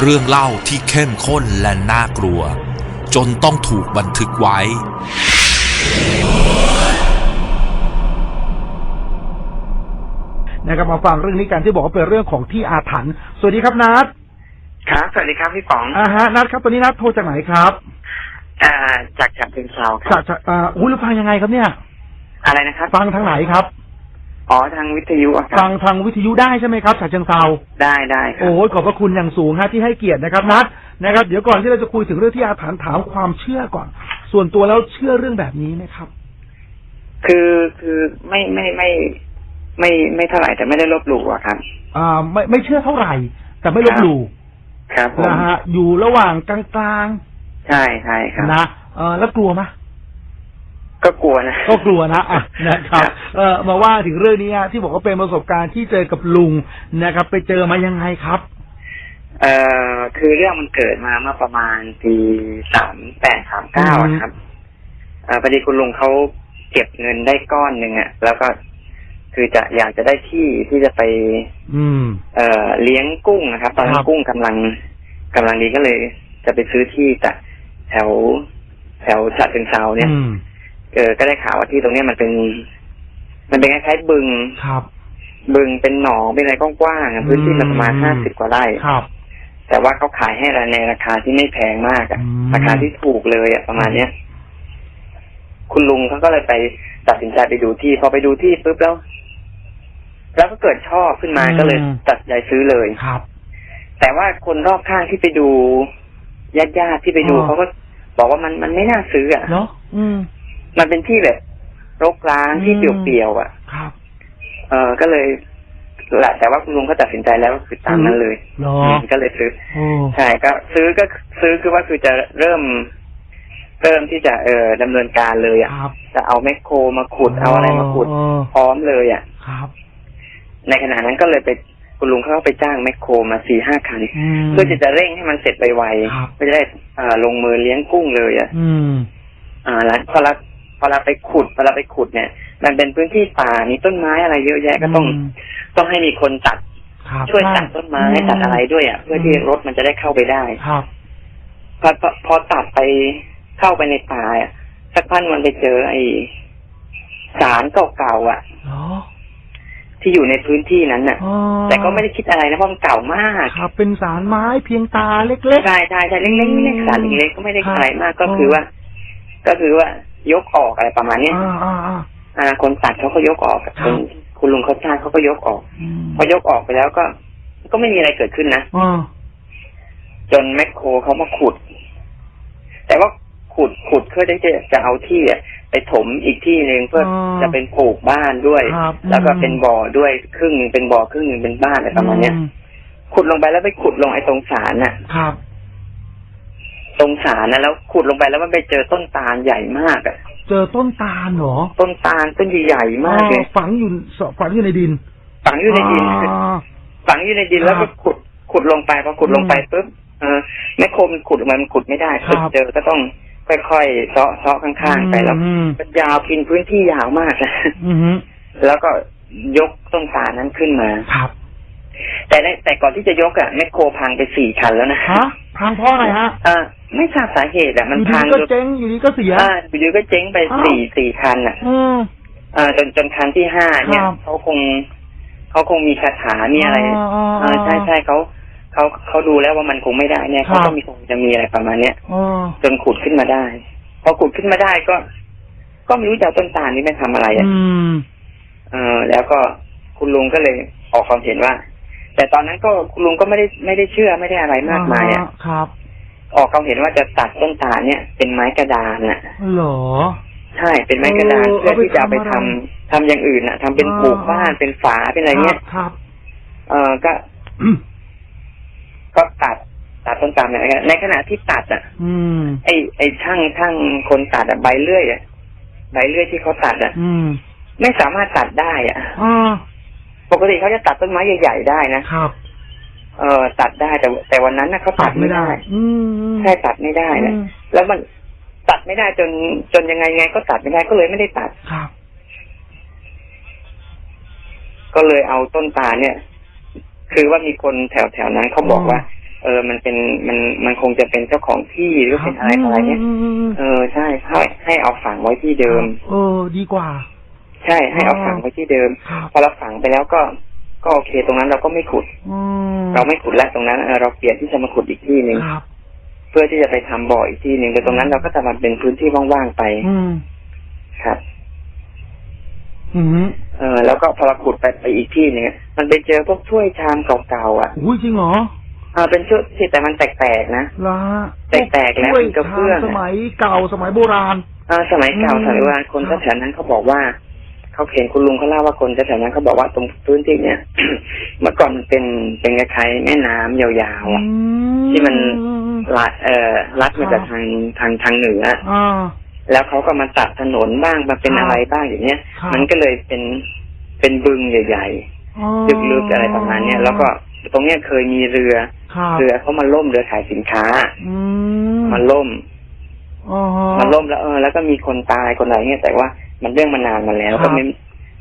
เรื่องเล่าที่เข้มข้นและน่ากลัว จนต้องถูกบันทึกไว้ นะครับมาฟังเรื่องนี้กันที่บอกว่าเป็นเรื่องของที่อาถรรพ์สวัสดีครับนัทครับสวัสดีครับพี่ป๋องอ่าฮะนัทครับตอนนี้นัทโทรจากไหนครับอ่าจากฉะเชิงเทราคจารับกจากอ่าอุ้ยแล้วฟังยังไงครับเนี่ย อะไรนะครับ ฟังทางไหนครับ อ๋อทางวิทยุอะครัฟังทางวิทยุได้ใช่ไหมครับจากเชิงเซา ได้ได้ครับ โอ้ยขอบพระคุณอย่างสูงฮะที่ให้เกียรตินะครับนัทนะครับ เดี๋ยวก่อนที่เราจะคุยถึงเรื่องที่อาถรรพ์ถามความเชื่อก่อน ส่วนตัวแล้วเชื่อเรื่องแบบนี้ไหมครับ คือคือไม่ไม่ไม่ไม่ไม่เท่าไหร่แต่ไม่ได้ลบหลู่อะครับ อ่าไม่ไม่เชื่อเท่าไหร่ แต่ไม่ลบหลู่ครับผมนะฮะอยู่ระหว่างกลางใช่ใช่ครับ ๆนะเออแล้วกลัวไหม ก็กลัวนะก็กลัวนะอะนะครับเออมาว่าถึงเรื่องนี้ฮะที่บอกว่าเป็นประสบการณ์ที่เจอกับลุงนะครับ ไปเจอมายังไงครับ เอ่อคือเรื่องมันเกิดมาเมื่อประมาณปีสามแปดสามเก้าอืมครับเอ่อพอดีคุณลุงเขาเก็บเงินได้ก้อนหนึ่งอะแล้วก็คือจะอยากจะได้ที่ที่จะไป อืม เอ่อเลี้ยงกุ้งนะครับ ตอนนั้ครันบกุ้งกำลังกำลังดีก็เลย จะไปซื้อที่จากแถว แถวฉะเชิงเซาเนี่ย อืม เออก็ได้ข่าวว่าที่ตรงเนี้ยมันเป็น มันเป็นคล้ายๆบึง ครับ บึงเป็นหนองเป็นอะไรกว้างๆอะพื้นที่มันประมาณอืม ห้าสิบกว่าไร่ ครับ แต่ว่าเขาขายให้เราในราคาที่ไม่แพงมากอะอืม ราคาที่ถูกเลยอะประมาณเนี้ย คุณลุงเขาก็เลยไปตัดสินใจไปดูที่ พอไปดูที่ปุ๊บแล้ว แล้วก็เกิดชอบขึ้นมาก็เลยตัดสินใจซื้อเลย ครับ แต่ว่าคนรอบข้างที่ไปดูญาติญาติๆที่ไปดูอ๋อ เขาก็บอกว่ามันมันไม่น่าซื้ออะเนาะอืม มันเป็นที่แบบรกร้างที่อืมเปลี่ยวๆอะ ครับ เออก็เลยแหละแต่ว่าคุณลุงเขาตัดสินใจแล้วก็คือตามนั้นเลยเหรอมก็เลยซื้อโอ้ใช่ก็ซื้อก็ซื้อคือว่าคือจะเริ่ม เริ่มที่จะเออดำเนินการเลยอะครับ จะเอาแมคโครมาขุดเอาอะไรมาขุดอ๋อ พร้อมเลยอะ ครับ ในขณะนั้นก็เลยไปคุณลุงเขาก็ไปจ้างแมคโครมาสี่ห้าคัน อืม เพื่อที่จะเร่งให้มันเสร็จไวครับ ๆเพื่อจะได้เอ่อลงมือเลี้ยงกุ้งเลยอะ อืม อ่าแล้วพอเราพ อเราไปขุดพอเราไปขุดเนี่ย มันเป็นพื้นที่ป่ามีต้นไม้อะไรเยอะแยะก็ต้องมต้องให้มีคนตัดครับช่วยตัดต้นไม้อืตัดอะไรด้วยอะเพื่อที่รถมันจะได้เข้าไปได้ครับพอพอพอตัดไปเข้าไปในป่าอะสักพักมันไปเจอไอ้สารเก่าๆอะเหรอที่อยู่ในพื้นที่นั้นน่ะอ๋อแต่ก็ไม่ได้คิดอะไรนะเพราะมันเก่ามาก ครับ เป็นสารไม้เพียงตาเล็กใช่ใช่ใช่เล็กๆเล็กๆสารเล็กๆก็ไม่ได้ครับอะไรมากก็อ๋อคือว่า ก็คือว่า ยกออกอะไรประมาณเนี้ยอ่าอ่าอ่าอ่าคนตัดเขาก็ยกออกครัคบนคุณลุงเขาจ้างเขาก็ยกออกอืมพอยกออกไปแล้วก็ ก็ไม่มีอะไรเกิดขึ้นนะอ่าจนแมคโครเขามาขุด แต่ว่าขุดขุดเพื่อที่จะจะเอาที่อะไปถมอีกที่หนึ่งเพื่ออจะเป็นปลูกบ้านด้วย ครับแล้วก็อืม เป็นบ่อด้วยครึ่งหนึ่งเป็นบ่อครึ่งหนึ่งเป็นบ้านอะไรประมาณเนี้ยอืขุดลงไปแล้วไปขุดลงไอ้ตรงสารน่ะ ครับ ตรงสารนะแล้วขุดลงไปแล้วมันไปเจอต้นตาลใหญ่มากอะเจอต้นตาลเหรอต้นตาลต้นใหญ่ๆมากเลยอ๋อฝังอยู่ฝังอยู่ในดินฝังอยู่ในดิน อ๋อ ฝังอยู่ในดินแล้วครัก็บขุดขุดลงไปพอขุดลงไปปุ๊บเออแม่โคมนขุดออกมามันขุดไม่ได้ครับ ขุดเจอก็ต้องค่อยๆเซาะเซาะข้างๆไปแล้วอืมมันยาวกินพื้นที่ยาวมากนะ อืมอืมแล้วก็ยกต้นตาลนั้นขึ้นมา ครับแต่ในแต่ก่อนที่จะยกอะแมคโครพังไปสี่คันแล้วนะฮะ พังเพราะอะไรฮะอ่าไม่ทราบสาเหตุอะอมันยู่ดีพังก็เจ๊งอยู่ดีก็เสียอ่าอยู่ดีก็เจ๊งไปอ้าวสี่สี่คันอะอืมอ่าจนจนคันที่ห้าเนี่ยครับเขาคงเขาคงมีคาถามีอะไรอ๋ออ๋ออ๋ออ่าใช่ใช่เขาเขาเขาดูแล้วว่ามันคงไม่ได้เนี่ยครัเขาบก็มีคงจะมีอะไรประมาณเนี้ยอ๋อจนขุดขึ้นมาได้ พอขุดขึ้นมาได้ก็ ก็ไม่รู้จะเอาต้นตาลนี้ไปทำอะไรอะอืมเออแล้วก็คุณลุงก็เลยออกความเห็นว่า แต่ตอนนั้นก็คุณลุงก็ไม่ได้ไม่ได้เชื่อไม่ได้อะไรมากมายอะครับ ออกความเห็นว่าจะตัดต้นตาลเนี่ย เป็นไม้กระดานอะเหรอใช่เป็นไม้กระดานเออเพื่อที่จะเอาไปเอาไปทำทำอะไรทำอย่างอื่นอะทำเป็นอ่าปลูกบ้านเป็นฝาเป็นอะไรเงี้ยครับ เออก็อืมก็ตัดตัดต้นตาลเนี่ยในขณะที่ตัดอะ อืมไอ้ไอ้ช่างช่างคนตัดอะใบเลื่อยอะใบเลื่อยที่เขาตัดอะอืมไม่สามารถตัดได้อะอ่า ปกติเขาจะตัดต้นไม้ใหญ่ๆได้นะครับ เออตัดได้แต่แต่วันนั้นนะเขาตัดไม่ได้ อืมใช่ตัดไม่ได้นะอืมแล้วมันตัดไม่ได้จนจนยังไงไงก็ตัดไม่ได้ก็เลยไม่ได้ตัดครับ ก็เลยเอาต้นตาลเนี่ย คือว่ามีคนแถวแถวๆนั้นเขาบอกอ๋อว่า เออ มันเป็นมันมันคงจะเป็นเจ้าของที่หรือเป็นอะไรอะไรเนี่ยมมอืมเออใช่ให้ให้เอาฝังไว้ที่เดิม เออ ดีกว่า ใช่ให้เอาอ๋อฝังไว้ที่เดิมครับพอเราฝังไปแล้วก็ก็โอเค ตรงนั้นเราก็ไม่ขุดอืมเราไม่ขุดแล้วตรงนั้นเออเราเปลี่ยนที่จะมาขุดอีกที่หนึ่งครับเพื่อที่จะไปทำบ่ออีกที่หนึ่งแต่ตรงนั้นเราก็จะมาเป็นพื้นที่ว่างๆไปอืมครับอืมเออ แล้วก็พอเราขุดไปไปอีกที่หนึ่งอะมันไปเจอพวกถ้วยชามเก่าๆอะอุ้ยจริงเหรออ่าเป็นชุดที่แต่มันแปลกๆนะละแตกๆแล้วถ้ยเป็นกระเบื้องชามสมัยเก่าสมัยโบราณอ่าสมัยเก่าอืมสมัยโบราณคนครับแถวๆนั้นเขาบอกว่า เขาเห็นคุณลุงเขาเล่าว่าคนแถวๆนั้นเขาบอกว่าตรงพื้นที่เนี้ย เมื่อก่อนมันเป็นเป็นคล้ายๆแม่น้ำยาวๆอะที่มันลัดเอ่อลัดมาจากทางทางทางเหนืออ่าแล้วเขาก็มาตัดถนนบ้างมาเป็นครับอะไรบ้างอย่างเนี้ยครับมันก็เลยเป็นเป็นบึงใหญ่อ๋อๆลึกๆอะไรประมาณเนี้ยแล้วก็ตรงเนี้ยเคยมีเรือครับเรือเขามาล่มเรือขายสินค้าอืมมันล่มอ๋อฮะมันล่มแล้วเออแล้วก็มีคนตายคนอะไรเงี้ยแต่ว่า มันเรื่องมานานมาแล้วครับก็ไม่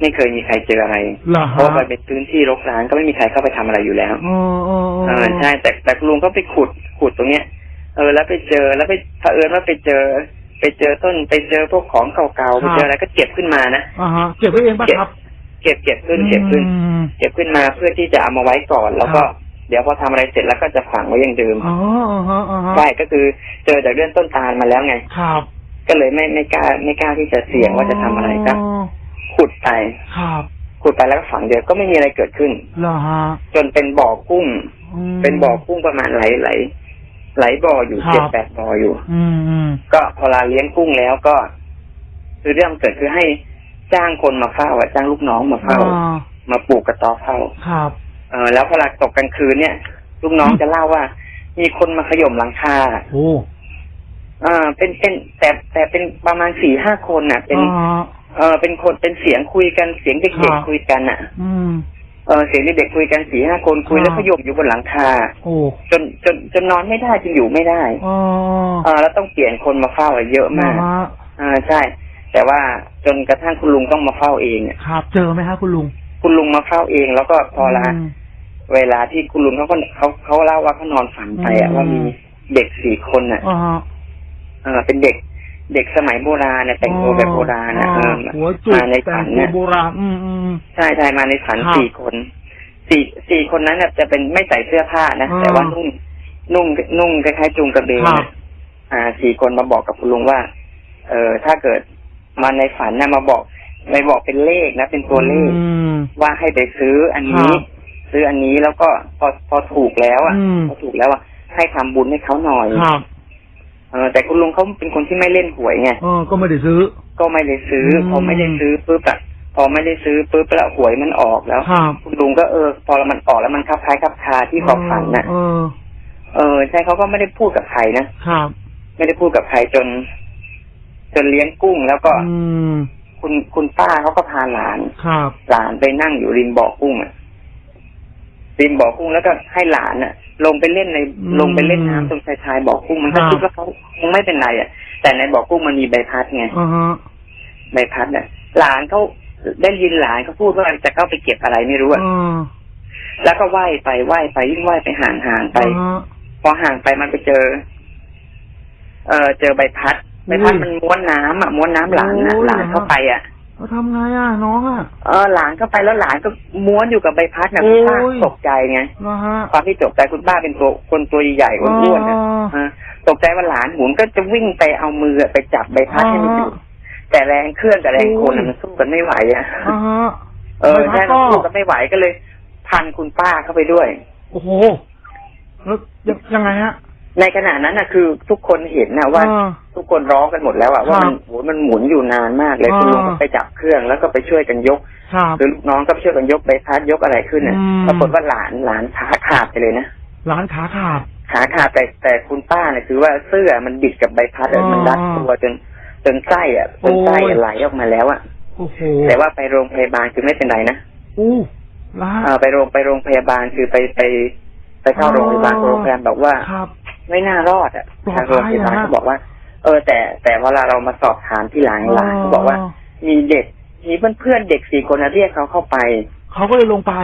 ไม่เคยมีใครเจออะไรเหรอเพฮะราะว่ามันเป็นพื้นที่รกร้างก็ไม่มีใครเข้าไปทำอะไรอยู่แล้วอ๋ออ๋อเออใช่แต่แต่คุณลุงก็ไปขุดขุดตรงเนี้ยเออแล้วไปเจอแล้วไปเผอิญว่าไปเจอ ไปเจอต้นไปเจอพวกของเก่าๆไปเจออะไรก็เก็บขึ้นมานะอ่าฮะเก็บไว้เองป่ะครับ เก็บเก็บขึ้นเก็บขึ้นอืมเก็บขึ้นมาเพื่อที่จะเอามาไว้ก่อน แล้วก็ครับเดี๋ยวพอทำอะไรเสร็จแล้วก็จะฝังไว้อย่างเดิมอ๋ออ่าฮะอ่าฮะใช่ก็คือเจอจากเรื่องต้นตาลมาแล้วไง ครับ ก็เลยไม่ไม่กล้าไม่กล้าที่จะเสี่ยงว่าจะทำอะไรก็อ๋อขุดไปครับขุดไปแล้วก็ฝังเดียวก็ไม่มีอะไรเกิดขึ้น เหรอฮะจนเป็นบ่อกุ้ง ม เป็นบ่อกุ้งประมาณไหลไหลไหลบ่ออยู่ครับ เจ็ดแปดบ่ออยู่ อืมอืมก็พอเราเลี้ยงกุ้งแล้วก็ คือเรื่องเกิดคือให้จ้างคนมาเฝ้าอะจ้างลูกน้องมาเฝ้า อ่ามาปลูกกระต๊อบเฝ้า ครับ เออแล้วพอเราตกกลางคืนเนี่ย ลูกน้องจะเล่าว่า มีคนมาขย่มหลังคา โอ้ อ่าเป็นเป็นแต่แต่เป็นประมาณสี่ห้าคนน่ะ เป็นอ่าเออเป็นคนเป็นเสียงคุยกันเสียงครัเด็กบๆคุยกันอะ อืม เออเสียงเด็กๆคุยกันสี่ห้าคนคุยครับแล้วขย่มอยู่บนหลังคา โอ้จนจนจนนอนไม่ได้จนอยู่ไม่ได้อ๋อเออแล้วต้องเปลี่ยนคนมาเฝ้าอะเยอะมากอ่ฮะอ่าใช่ แต่ว่าจนกระทั่งคุณลุงต้องมาเฝ้าเองอะครับ เจอไหมฮะคุณลุงคุณลุงมาเฝ้าเอง แล้วก็พอละม เวลาที่คุณลุงเขาก็เขาเขาเล่าว่าเขานอนฝันไปอะอืม ว่ามีเด็กสี่คนอะอ่าฮะ เออเป็นเด็กเด็กสมัยโบราณเนี่ยแต่งตัวแบบโบราณนะเออหัวจุกมาในแต่ฝังนตัวเนี่ยโบราณอืมอืมใช่ใช่มาในฝันครับสี่คนสี่สี่คนนั้นน่ะจะเป็นไม่ใส่เสื้อผ้านะอ่าแต่ว่านุ่งนุ่งนุ่งคล้ายๆจุงกระเบนครับน่ะอ่าสี่คนมาบอกกับคุณลุงว่า เออถ้าเกิดมาในฝันนะมาบอกไม่บอกเป็นเลขนะเป็นตัวเลขอืมว่าให้ไปซื้ออันนี้ครับซื้ออันนี้แล้วก็พอพอถูกแล้วอะอืมพอถูกแล้วอะให้ทำบุญให้เขาหน่อยครับ เออแต่คุณลุงเขาเป็นคนที่ไม่เล่นหวยไงเออก็ไม่ได้ซื้อ ก็ไม่ได้ซื้ออมพอไม่ได้ซื้อปุ๊บอะพอไม่ได้ซื้อปุ๊บแล้วหวยมันออกแล้วครับคุณลุงก็เออ พอมันออกแล้วมันคับคล้ายคับคาที่ความฝันน่ะเออ เออ ใช่เขาก็ไม่ได้พูดกับใครนะครับ ไม่ได้พูดกับใครจน จนเลี้ยงกุ้งแล้วก็ อืมคุณคุณป้าเขาก็พาหลานครับหลานไปนั่งอยู่ริมบ่อกุ้งอะริมบ่อกุ้งแล้วก็ให้หลานอะ ลงไปเล่นในอืมลงไปเล่นน้ำตรงชายชายบ่อกุ้งมันก็ครับ คิดว่าเขาคงไม่เป็นไรอะแต่ในบ่อกุ้งมันมีใบพัดไงอ่าฮะใบพัดเนี่ยหลานเขาได้ยินหลานเขาพูดว่าจะเข้าไปเก็บอะไรไม่รู้อะอ่าแล้วก็ว่ายไปว่ายไปยิ่งว่ายไปห่างห่างๆไป อ่าฮะ พอห่างไปมันไปเจอ เออเจอใบพัด ใบพัดอุ้ยมันม้วนน้ำอะม้วนน้ำหลานนะโอ้ย หลานเข้าไปอะ แล้วทำไงอะน้องอะ เออหลานเข้าไปแล้วหลานก็ม้วนอยู่กับใบพัดนะโอ้คุยณป้าตกใจไงนะฮะความที่ตกใจคุณป้าเป็นตัวคนตัวใหญ่ๆอ้วนๆนะอ่าเออตกใจว่าหลานหมุนก็จะวิ่งไปเอามือไปจับใบพัดให้มันหยุดแต่แรงเครื่องกับแรงคนโอ้น่ะยมันสู้กันไม่ไหวอะ อ่าฮะเออใบพัใช่ดก็มันสู้กันไม่ไหวก็เลย พันคุณป้าเข้าไปด้วย โอ้โหแล้วยังยังไงฮะ ในขณะนั้นนะคือทุกคนเห็นนะว่าอ่าทุกคนร้องกันหมดแล้วอะว่ามันโหมันหมุนอยู่นานมากเลยอ่าคุณลุงก็ไปจับเครื่องแล้วก็ไปช่วยกันยก ครับหรือลูกน้องก็ไปช่วยกันยกใบพัดยกอะไรขึ้นน่ะอืม ปรากฏว่าหลานหลานขาขาดไปเลยนะร้านขาขาด ขาขาดแต่แต่คุณป้าเนี่ยคือว่าเสื้อมันบิดกับใบพัดอะอ๋อมันรัดตัวจนจนไส้อะจนไส้โอ้ย ไหลออกมาแล้วอะโอ้โหแต่ว่าไปโรงพยาบาลคือไม่เป็นไรนะอู้ร้าน เออไปโรงไปโรงพยาบาลคือไปไป ไปเข้าอ๋อโรงพยาบาลโรงพยาบาลบอกว่า ครับ ไม่น่ารอดอะปลอดทางโรงพยาบาลภัยอะฮะเขาบอกว่า เออ แต่แต่เวลาเรามาสอบถามที่หลังหลานเขาบอกว่า มีเด็กมีเพื่อนเพื่อนๆเด็กสี่คนนะเรียกเขาเข้าไปเขาก็เลยลงไป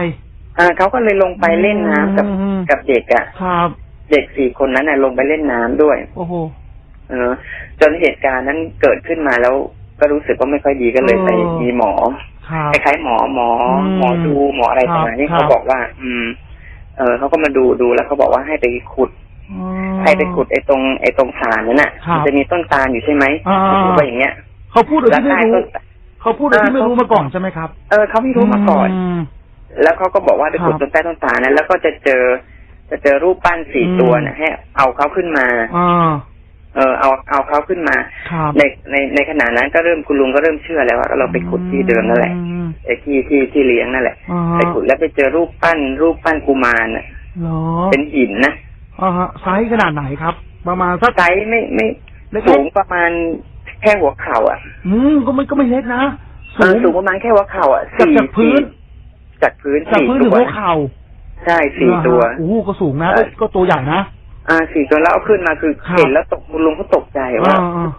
อ่าเขาก็เลยลงไปเล่นน้ำกับอืมกับเด็กอะครับเด็กสี่คนนั้นน่ะลงไปเล่นน้ำด้วย โอ้โหเออจนเหตุการณ์นั้นเกิดขึ้นมาแล้วก็รู้สึกว่าไม่ค่อยดีก็เลยเออไปมีหมอครับคล้ายๆหมอหมออืมหมอดูหมออะไรคปรับระมาณนี้ครับเขาบอกว่า อืม เออเขาก็มาดูดูแล้วเขาบอกว่าให้ไปขุด อ๋อให้ไปขุดไอ้ตรงไอ้ตรงฐานนั้นน่ะ ครับมันจะมีต้นตาลอยู่ใช่ไหมอ่าเขาบอกว่าอย่างเงี้ย เขาพูดโดยแล้วที่ไม่ใต้รู้ต้นเขาพูดโดยที่ไม่รู้มาก่อนใช่ไหมครับเออเขาไม่รู้มาก่อน ม แล้วเขาก็บอกว่าไปขุดครับตรงใต้ต้นตาลนั้นแล้วก็จะเจอ จะเจอรูปปั้นสี่อืม ตัวเนี่ยให้เอาเขาขึ้นมา อ่าเออเอาเอาเขาขึ้นมา ครับในในในขณะนั้นก็เริ่มคุณลุงก็เริ่มเชื่อแล้วว่าเราไปขุดที่เดิมนั่นแหละอืมไอ้ที่ที่ที่เลี้ยงนั่นแหละ อ่าไปขุดแล้วไปเจอรูปปั้น รูปปั้นกุมารน่ะ เหรอเป็นหินนะ อ่าฮะไซส์ขนาดไหนครับ ประมาณสัก ไซส์ไม่ไม่เล็กๆ สูงประมาณแค่หัวเข่าอะอืมก็ไม่ก็ไม่เล็กนะเออสูงประมาณแค่หัวเข่าอะจากสี่จากพื้น จากพื้นจากสี่พื้นตัถึงวหัวเข่าใช่สี่ตัวอ่าฮะโอ้โหก็สูงนะเอก็อก็ตัวใหญ่นะ อ่าสี่ตัวแล้วเอาขึ้นมาคือครับ เห็นแล้วตกคุณลุงก็ตกใจว่าอ่า อ่า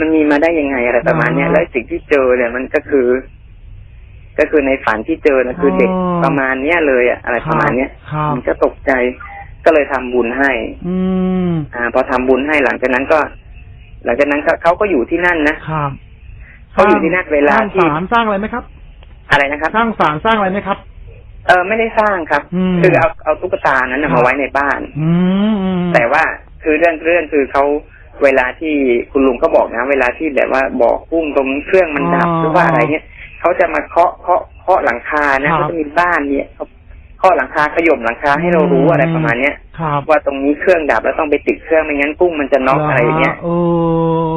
มันมีมาได้ยังไงอะไรประมาณเนี้ย อ่าแล้วสิ่งที่เจอเนี่ยมันก็คือ ก็คือในฝันที่เจอนะคือเด็กอ๋อประมาณเนี้ยเลยอะอะไรประมาณเนี้ยครับ มันก็ตกใจ ก็เลยทำบุญให้ อืมอ่า พอทำบุญให้หลังจากนั้นก็ หลังจากนั้นก็เขาก็อยู่ที่นั่นนะครับเขาอยู่ที่นั่นเวลาสร้างที่ศาลสร้างอะไรไหมครับ อะไรนะครับ สร้างศาลสร้างอะไรไหมครับ เออไม่ได้สร้างครับอืมคือเอาเอาตุ๊กตานั้นน่ะครับมาไว้ในบ้าน อืมอืมแต่ว่าคือเรื่องเรื่องคือเขาเวลาที่คุณลุงก็บอกนะ เวลาที่แบบว่าบอกกุ้งตรงเครื่องมันดับอ๋อหรือว่าอะไรเนี่ยเขาจะมาเคาะเคาะเคาะหลังคานะครับเขาจะมีบ้านเนี่ยเขาเคาะหลังคาขย่มหลังคาให้เรารู้อืมอะไรประมาณเนี้ยครับว่าตรงนี้เครื่องดับแล้วต้องไปติดเครื่องไม่งั้นกุ้งมันจะน็อกอะไรอย่างเงี้ยเอ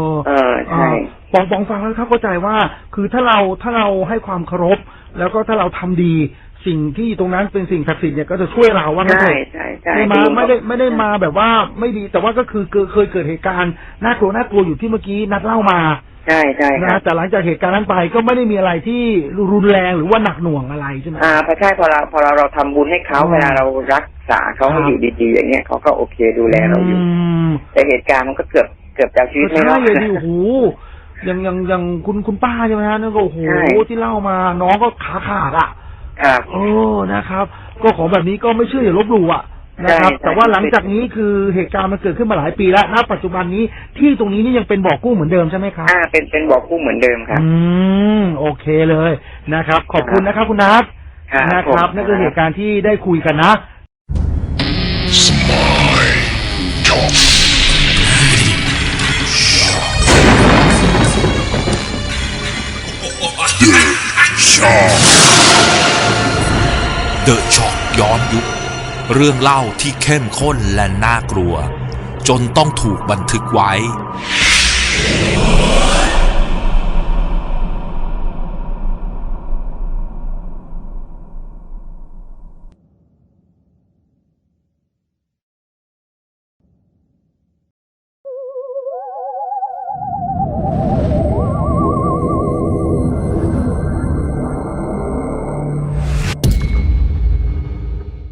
อเออใช่ปองปองฟังแล้วครับเข้าใจว่า คือถ้าเราถ้าเราให้ความเคารพ แล้วก็ถ้าเราทำดีสิ่งที่ตรงนั้นเป็นสิ่งศักดิ์สิทธิ์เนี่ยก็จะช่วยเราว่างั้นใช่เถอะใช่ใช่ไม่คุมาณลุงไม่ได้ไม่ได้มาแบบว่าไม่ดีแต่ว่าก็คือเคยเคยเกิดเหตุการณ์น่ากลัวน่ากลัวอยู่ที่เมื่อกี้นัดเล่ามา ใช่ใช่คนะรับแต่หลังจากเหตุการณ์นั้นไปก็ไม่ได้มีอะไรที่รุนแรงหรือว่าหนักหน่วงอะไรใช่ไหม อ่าพอใช่พอเราพอเราเราทำบุญให้เขาอืมเวลาเรารักษาเขาให้ครับ อยู่ดีๆอย่างเงี้ยเขาก็โอเคดูแลเราอยู่ ม แต่เหตุการณ์มันก็เกือบเกือบจะเอาชีวิตก็ไม่รใช่อดเลยดิโอ้โหอย่างอย่างอย่างคุณคุณป้าใช่ไหมฮะนั่นก็โอ้โหใช่ ที่เล่ามาน้องก็ขาขาดอะครับโอ้นะครับ ก็ของแบบนี้ก็ไม่เชื่ออย่าลบหลู่อะ นะครับ ใช่ใช่ แต่ว่าหลังจากนี้คือเหตุการณ์มันเกิดขึ้นมาหลายปีแล้วณปัจจุบันนี้ที่ตรงนี้นี่ยังเป็นบ่อกุ้งเหมือนเดิมใช่ไหมครับ อ่าเป็นเป็นบอกกุ้งเหมือนเดิมครับ อืม โอเคเลยนะครับ ขอบคุณนะครับ คุณนัทครับนะครับผม นั่นคือเหตุการณ์ที่ได้คุยกันนะเดอะช็อกย้อนยุค เรื่องเล่าที่เข้มข้นและน่ากลัว จนต้องถูกบันทึกไว้